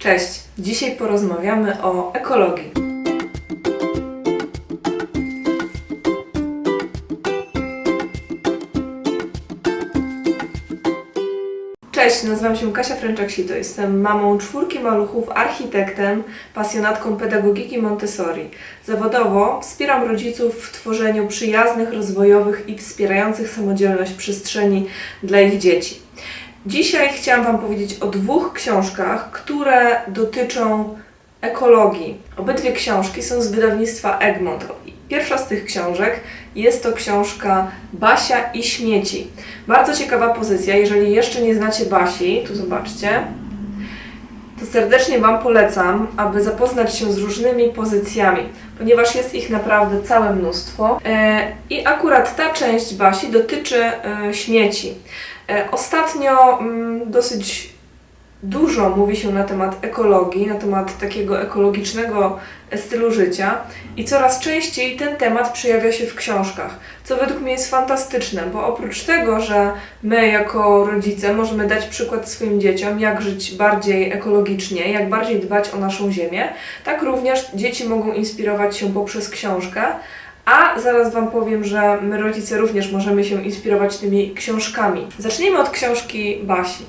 Cześć! Dzisiaj porozmawiamy o ekologii. Cześć, nazywam się Kasia Fręczak-Sito. Jestem mamą czwórki maluchów, architektem, pasjonatką pedagogiki Montessori. Zawodowo wspieram rodziców w tworzeniu przyjaznych, rozwojowych i wspierających samodzielność przestrzeni dla ich dzieci. Dzisiaj chciałam Wam powiedzieć o dwóch książkach, które dotyczą ekologii. Obydwie książki są z wydawnictwa Egmont. Pierwsza z tych książek jest to książka Basia i śmieci. Bardzo ciekawa pozycja. Jeżeli jeszcze nie znacie Basi, tu zobaczcie, to serdecznie Wam polecam, aby zapoznać się z różnymi pozycjami, ponieważ jest ich naprawdę całe mnóstwo. E, I akurat ta część Basi dotyczy e, śmieci. E, Ostatnio mm, dosyć dużo mówi się na temat ekologii, na temat takiego ekologicznego stylu życia i coraz częściej ten temat przejawia się w książkach, co według mnie jest fantastyczne, bo oprócz tego, że my jako rodzice możemy dać przykład swoim dzieciom, jak żyć bardziej ekologicznie, jak bardziej dbać o naszą ziemię, tak również dzieci mogą inspirować się poprzez książkę, a zaraz Wam powiem, że my rodzice również możemy się inspirować tymi książkami. Zacznijmy od książki Basi.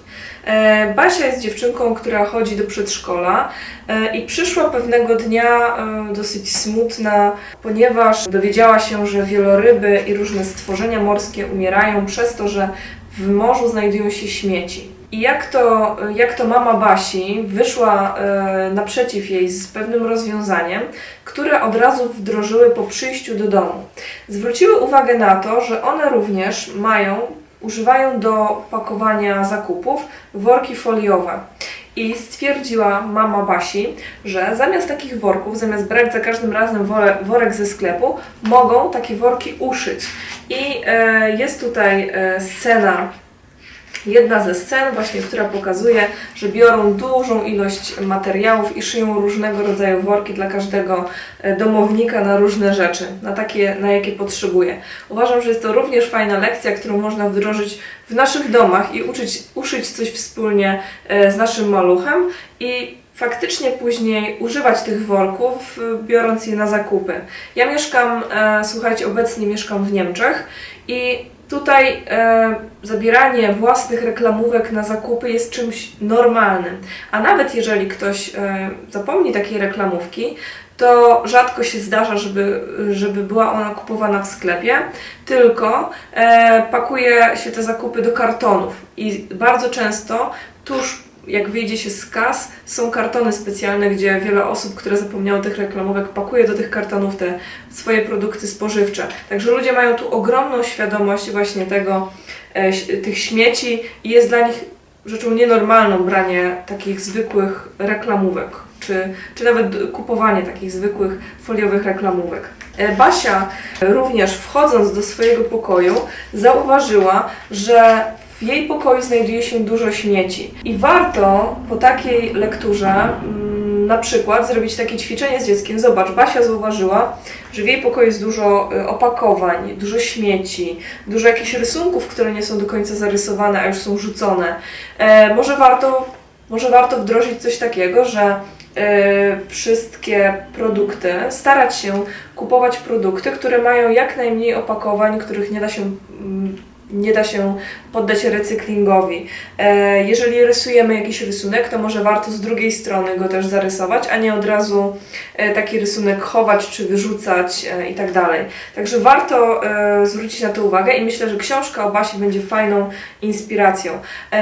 E, Basia jest dziewczynką, która chodzi do przedszkola e, i przyszła pewnego dnia e, dosyć smutna, ponieważ dowiedziała się, że wieloryby i różne stworzenia morskie umierają przez to, że w morzu znajdują się śmieci. I jak to, jak to mama Basi wyszła e, naprzeciw jej z pewnym rozwiązaniem, które od razu wdrożyły po przyjściu do domu. Zwróciły uwagę na to, że one również mają, używają do pakowania zakupów worki foliowe. I stwierdziła mama Basi, że zamiast takich worków, zamiast brać za każdym razem wore- worek ze sklepu, mogą takie worki uszyć. I e, jest tutaj e, scena jedna ze scen, właśnie, która pokazuje, że biorą dużą ilość materiałów i szyją różnego rodzaju worki dla każdego e, domownika na różne rzeczy, na takie, na jakie potrzebuje. Uważam, że jest to również fajna lekcja, którą można wdrożyć w naszych domach i uczyć, uszyć coś wspólnie e, z naszym maluchem i faktycznie później używać tych worków, biorąc je na zakupy. Ja mieszkam, e, słuchajcie, obecnie mieszkam w Niemczech i Tutaj e, zabieranie własnych reklamówek na zakupy jest czymś normalnym. A nawet jeżeli ktoś e, zapomni takiej reklamówki, to rzadko się zdarza, żeby, żeby była ona kupowana w sklepie, tylko e, pakuje się te zakupy do kartonów. I bardzo często tuż jak wyjdzie się z kas, są kartony specjalne, gdzie wiele osób, które zapomniało tych reklamówek, pakuje do tych kartonów te swoje produkty spożywcze. Także ludzie mają tu ogromną świadomość właśnie tego, e, tych śmieci i jest dla nich rzeczą nienormalną branie takich zwykłych reklamówek, czy, czy nawet kupowanie takich zwykłych foliowych reklamówek. E, Basia również wchodząc do swojego pokoju zauważyła, że w jej pokoju znajduje się dużo śmieci. I warto po takiej lekturze mm, na przykład zrobić takie ćwiczenie z dzieckiem. Zobacz, Basia zauważyła, że w jej pokoju jest dużo y, opakowań, dużo śmieci, dużo jakichś rysunków, które nie są do końca zarysowane, a już są rzucone. E, może warto może warto wdrożyć coś takiego, że e, wszystkie produkty, starać się kupować produkty, które mają jak najmniej opakowań, których nie da się, mm, nie da się poddać recyklingowi. E, jeżeli rysujemy jakiś rysunek, to może warto z drugiej strony go też zarysować, a nie od razu e, taki rysunek chować czy wyrzucać e, i tak dalej. Także warto zwrócić na to uwagę i myślę, że książka o Basi będzie fajną inspiracją.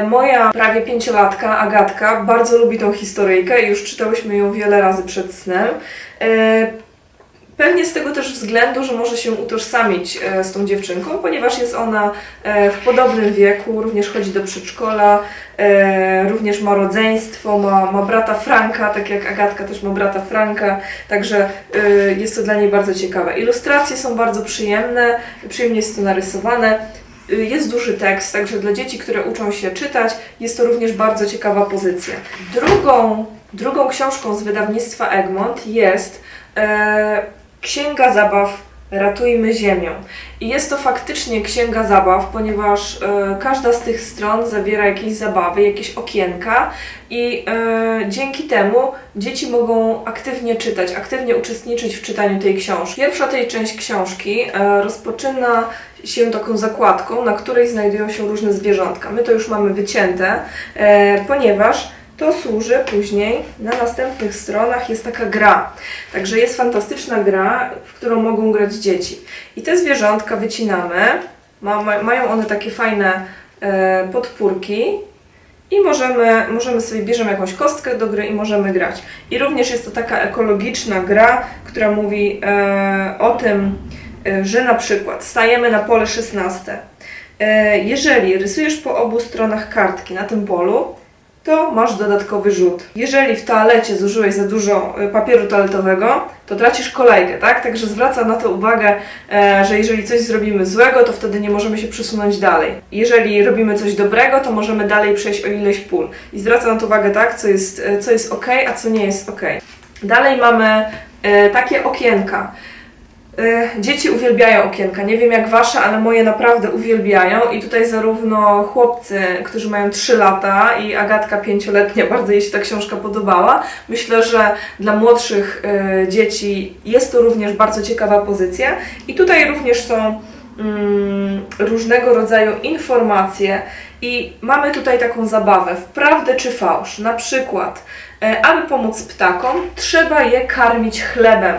Moja prawie pięciolatka, Agatka, bardzo lubi tą historyjkę już czytałyśmy ją wiele razy przed snem. Pewnie z tego też względu, że może się utożsamić e, z tą dziewczynką, ponieważ jest ona e, w podobnym wieku, również chodzi do przedszkola, e, również ma rodzeństwo, ma, ma brata Franka, tak jak Agatka też ma brata Franka, także jest to dla niej bardzo ciekawe. Ilustracje są bardzo przyjemne, przyjemnie jest to narysowane. Jest duży tekst, także dla dzieci, które uczą się czytać, jest to również bardzo ciekawa pozycja. Drugą, drugą książką z wydawnictwa Egmont jest e, Księga Zabaw Ratujmy Ziemię. I jest to faktycznie księga zabaw, ponieważ e, każda z tych stron zawiera jakieś zabawy, jakieś okienka i e, dzięki temu dzieci mogą aktywnie czytać, aktywnie uczestniczyć w czytaniu tej książki. Pierwsza tej część książki e, rozpoczyna się taką zakładką, na której znajdują się różne zwierzątka. My to już mamy wycięte, e, ponieważ to służy później na następnych stronach jest taka gra. Także jest fantastyczna gra, w którą mogą grać dzieci. I te zwierzątka wycinamy. Ma, ma, mają one takie fajne e, podpórki i możemy, możemy sobie bierzemy jakąś kostkę do gry i możemy grać. I również jest to taka ekologiczna gra, która mówi e, o tym, e, że na przykład stajemy na pole 16. E, jeżeli rysujesz po obu stronach kartki na tym polu, to masz dodatkowy rzut. Jeżeli w toalecie zużyłeś za dużo y, papieru toaletowego, to tracisz kolejkę, tak? Także zwracam na to uwagę, e, że jeżeli coś zrobimy złego, to wtedy nie możemy się przesunąć dalej. Jeżeli robimy coś dobrego, to możemy dalej przejść o ileś pól. I zwracam na to uwagę, tak? Co jest, e, co jest ok, a co nie jest ok. Dalej mamy e, takie okienka. Y, Dzieci uwielbiają okienka. Nie wiem jak wasze, ale moje naprawdę uwielbiają. I tutaj zarówno chłopcy, którzy mają 3 lata, i Agatka 5-letnia, bardzo jej się ta książka podobała. Myślę, że dla młodszych y, dzieci jest to również bardzo ciekawa pozycja. I tutaj również są mm, różnego rodzaju informacje. I mamy tutaj taką zabawę, w prawdę czy fałsz. Na przykład, e, aby pomóc ptakom, trzeba je karmić chlebem.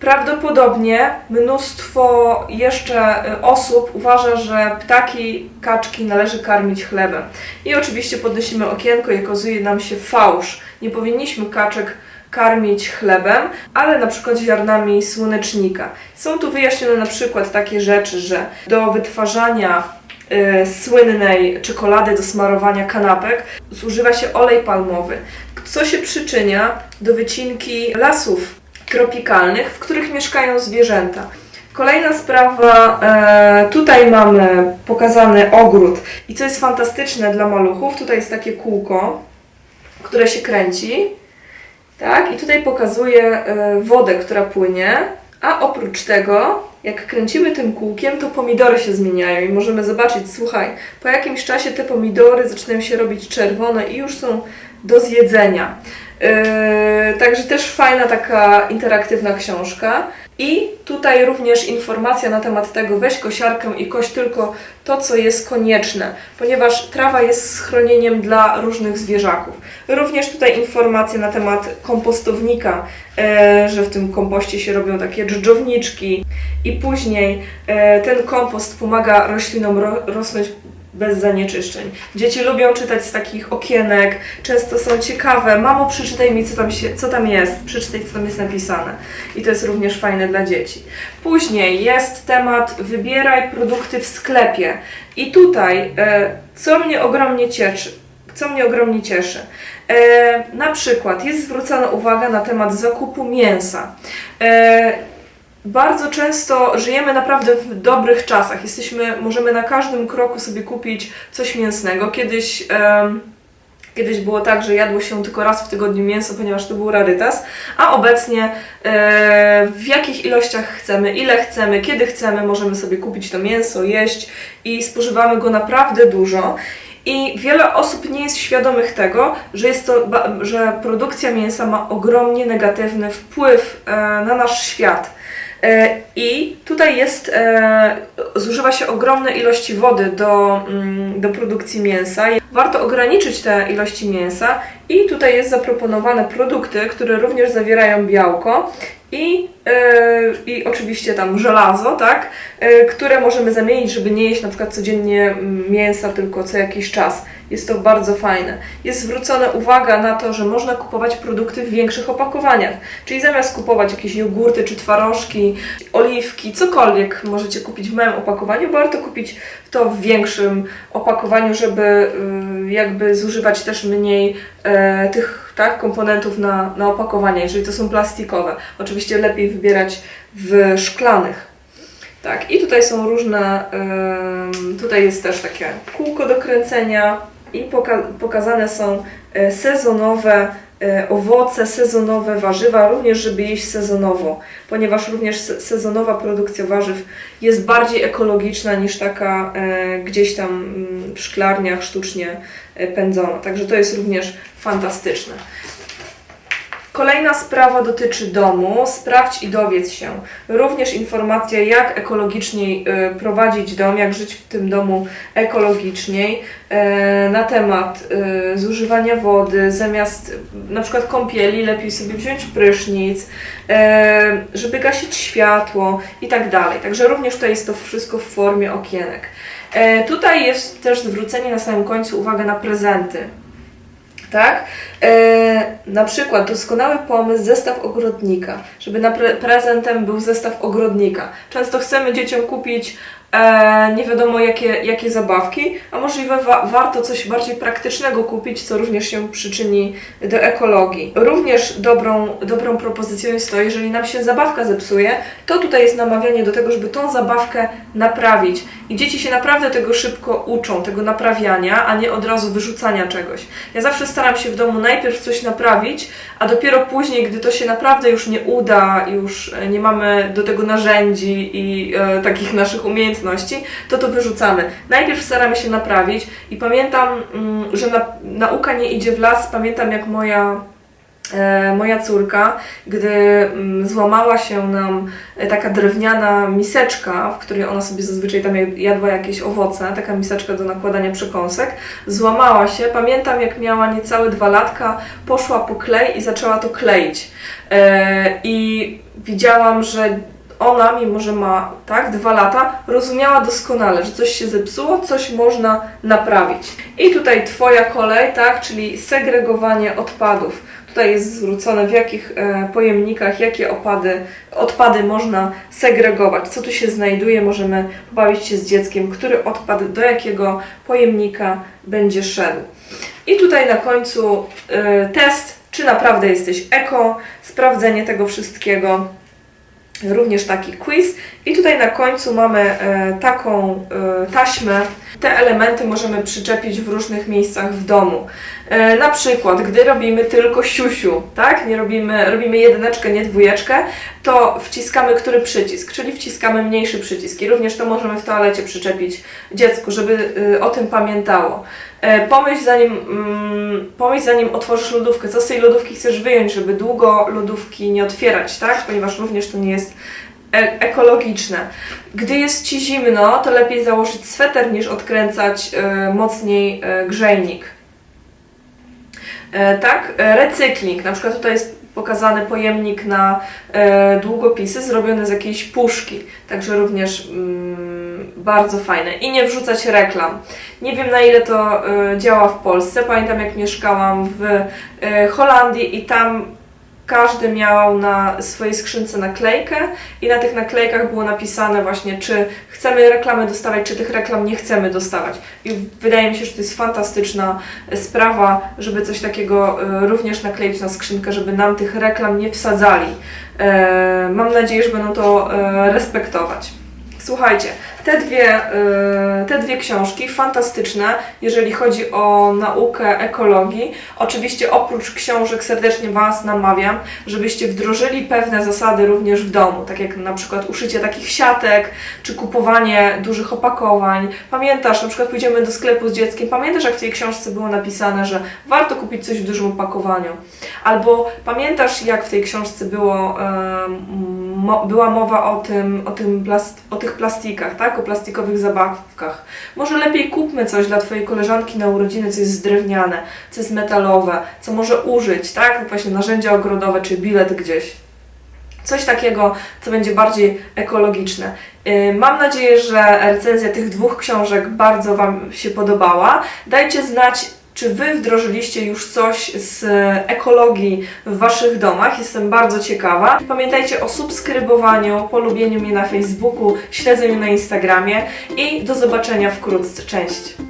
Prawdopodobnie mnóstwo jeszcze e, osób uważa, że ptaki, kaczki należy karmić chlebem. I oczywiście podnosimy okienko i okazuje nam się fałsz. Nie powinniśmy kaczek karmić chlebem, ale na przykład ziarnami słonecznika. Są tu wyjaśnione na przykład takie rzeczy, że do wytwarzania e, słynnej czekolady do smarowania kanapek zużywa się olej palmowy, co się przyczynia do wycinki lasów tropikalnych, w których mieszkają zwierzęta. Kolejna sprawa, e, tutaj mamy pokazany ogród i co jest fantastyczne dla maluchów, tutaj jest takie kółko, które się kręci, tak, i tutaj pokazuje e, wodę, która płynie, a oprócz tego, jak kręcimy tym kółkiem, to pomidory się zmieniają i możemy zobaczyć, słuchaj, po jakimś czasie te pomidory zaczynają się robić czerwone i już są do zjedzenia. Yy, także też fajna taka interaktywna książka. I tutaj również informacja na temat tego, weź kosiarkę i koś tylko to, co jest konieczne, ponieważ trawa jest schronieniem dla różnych zwierzaków. Również tutaj informacje na temat kompostownika, e, że w tym kompoście się robią takie dżdżowniczki i później e, ten kompost pomaga roślinom ro, rosnąć bez zanieczyszczeń. Dzieci lubią czytać z takich okienek, często są ciekawe. Mamo, przeczytaj mi, co tam, się, co tam jest, przeczytaj, co tam jest napisane. I to jest również fajne dla dzieci. Później jest temat wybieraj produkty w sklepie. I tutaj, e, co mnie ogromnie cieszy, co mnie ogromnie cieszy. E, na przykład jest zwrócona uwaga na temat zakupu mięsa. E, bardzo często żyjemy naprawdę w dobrych czasach. Jesteśmy, możemy na każdym kroku sobie kupić coś mięsnego. Kiedyś, em, kiedyś było tak, że jadło się tylko raz w tygodniu mięso, ponieważ to był rarytas, a obecnie e, w jakich ilościach chcemy, ile chcemy, kiedy chcemy, możemy sobie kupić to mięso, jeść i spożywamy go naprawdę dużo. I wiele osób nie jest świadomych tego, że, jest to, że produkcja mięsa ma ogromnie negatywny wpływ e, na nasz świat. E, I tutaj jest, e, zużywa się ogromne ilości wody do, mm, do produkcji mięsa. Warto ograniczyć te ilości mięsa i tutaj jest zaproponowane produkty, które również zawierają białko i, i oczywiście tam żelazo, tak, e, które możemy zamienić, żeby nie jeść na przykład codziennie mm, mięsa, tylko co jakiś czas. Jest to bardzo fajne. Jest zwrócona uwaga na to, że można kupować produkty w większych opakowaniach. Czyli zamiast kupować jakieś jogurty czy twarożki, oliwki, cokolwiek możecie kupić w małym opakowaniu, warto kupić to w większym opakowaniu, żeby y, jakby zużywać też mniej e, tych tak, komponentów na, na opakowanie, jeżeli to są plastikowe. Oczywiście lepiej wybierać w szklanych. Tak, i tutaj są różne, tutaj jest też takie kółko do kręcenia i poka- pokazane są e, sezonowe e, owoce sezonowe, warzywa, również żeby jeść sezonowo, ponieważ również se- sezonowa produkcja warzyw jest bardziej ekologiczna niż taka e, gdzieś tam mm, w szklarniach sztucznie pędzona. Także to jest również fantastyczne. Kolejna sprawa dotyczy domu. Sprawdź i dowiedz się. Również informacja, jak ekologiczniej y, prowadzić dom, jak żyć w tym domu ekologiczniej, e, na temat y, zużywania wody, zamiast y, na przykład kąpieli, lepiej sobie wziąć prysznic, e, żeby gasić światło i tak dalej. Także również to jest to wszystko w formie okienek. E, Tutaj jest też zwrócenie na samym końcu uwagę na prezenty. Tak? E, na przykład doskonały pomysł zestaw ogrodnika, żeby na pre- prezentem był zestaw ogrodnika. Często chcemy dzieciom kupić e, nie wiadomo jakie, jakie zabawki, a możliwe wa- warto coś bardziej praktycznego kupić, co również się przyczyni do ekologii. Również dobrą, dobrą propozycją jest to, jeżeli nam się zabawka zepsuje, to tutaj jest namawianie do tego, żeby tą zabawkę naprawić. I dzieci się naprawdę tego szybko uczą, tego naprawiania, a nie od razu wyrzucania czegoś. Ja zawsze staram się w domu najpierw coś naprawić, a dopiero później, gdy to się naprawdę już nie uda, już e, nie mamy do tego narzędzi i e, takich naszych umiejętności, to to wyrzucamy. Najpierw staramy się naprawić i pamiętam, mm, że na, nauka nie idzie w las. Pamiętam, jak moja e, moja córka, gdy mm, złamała się nam e, taka drewniana miseczka, w której ona sobie zazwyczaj tam jadła jakieś owoce, taka miseczka do nakładania przekąsek, złamała się. Pamiętam, jak miała niecałe dwa latka, poszła po klej i zaczęła to kleić. E, I widziałam, że ona, mimo że ma tak dwa lata, rozumiała doskonale, że coś się zepsuło, coś można naprawić. I tutaj Twoja kolej, tak, czyli segregowanie odpadów. Tutaj jest zwrócone w jakich e, pojemnikach, jakie opady, odpady można segregować, co tu się znajduje, możemy pobawić się z dzieckiem, który odpad do jakiego pojemnika będzie szedł. I tutaj na końcu e, test, czy naprawdę jesteś eko, sprawdzenie tego wszystkiego również taki quiz. I tutaj na końcu mamy e, taką e, taśmę. Te elementy możemy przyczepić w różnych miejscach w domu. E, na przykład, gdy robimy tylko siusiu, tak? Nie robimy, robimy jedyneczkę, nie dwójeczkę, to wciskamy który przycisk, czyli wciskamy mniejszy przycisk. I również to możemy w toalecie przyczepić dziecku, żeby o tym pamiętało. E, Pomyśl zanim, mm, pomyśl zanim otworzysz lodówkę, co z tej lodówki chcesz wyjąć, żeby długo lodówki nie otwierać, tak? Ponieważ również to nie jest e- ekologiczne. Gdy jest Ci zimno, to lepiej założyć sweter niż odkręcać e, mocniej grzejnik. Tak, recykling. Na przykład tutaj jest pokazany pojemnik na długopisy zrobiony z jakiejś puszki. Także również mm, bardzo fajne. I nie wrzucać reklam. Nie wiem na ile to e, działa w Polsce. Pamiętam jak mieszkałam w e, Holandii i tam każdy miał na swojej skrzynce naklejkę i na tych naklejkach było napisane właśnie, czy chcemy reklamy dostawać, czy tych reklam nie chcemy dostawać. I wydaje mi się, że to jest fantastyczna sprawa, żeby coś takiego e, również nakleić na skrzynkę, żeby nam tych reklam nie wsadzali. E, Mam nadzieję, że będą to e, respektować. Słuchajcie, te dwie, y, te dwie książki fantastyczne, jeżeli chodzi o naukę ekologii. Oczywiście oprócz książek serdecznie Was namawiam, żebyście wdrożyli pewne zasady również w domu, tak jak na przykład uszycie takich siatek, czy kupowanie dużych opakowań. Pamiętasz, na przykład pójdziemy do sklepu z dzieckiem, pamiętasz jak w tej książce było napisane, że warto kupić coś w dużym opakowaniu. Albo pamiętasz jak w tej książce było, była mowa o tym, o, tym plast, o tych plastikach, tak? O plastikowych zabawkach. Może lepiej kupmy coś dla Twojej koleżanki na urodziny, co jest drewniane, co jest metalowe, co może użyć, tak? Właśnie narzędzia ogrodowe czy bilet gdzieś. Coś takiego, co będzie bardziej ekologiczne. Yy, Mam nadzieję, że recenzja tych dwóch książek bardzo Wam się podobała. Dajcie znać, czy Wy wdrożyliście już coś z ekologii w Waszych domach? Jestem bardzo ciekawa. Pamiętajcie o subskrybowaniu, polubieniu mnie na Facebooku, śledzeniu na Instagramie i do zobaczenia wkrótce. Cześć!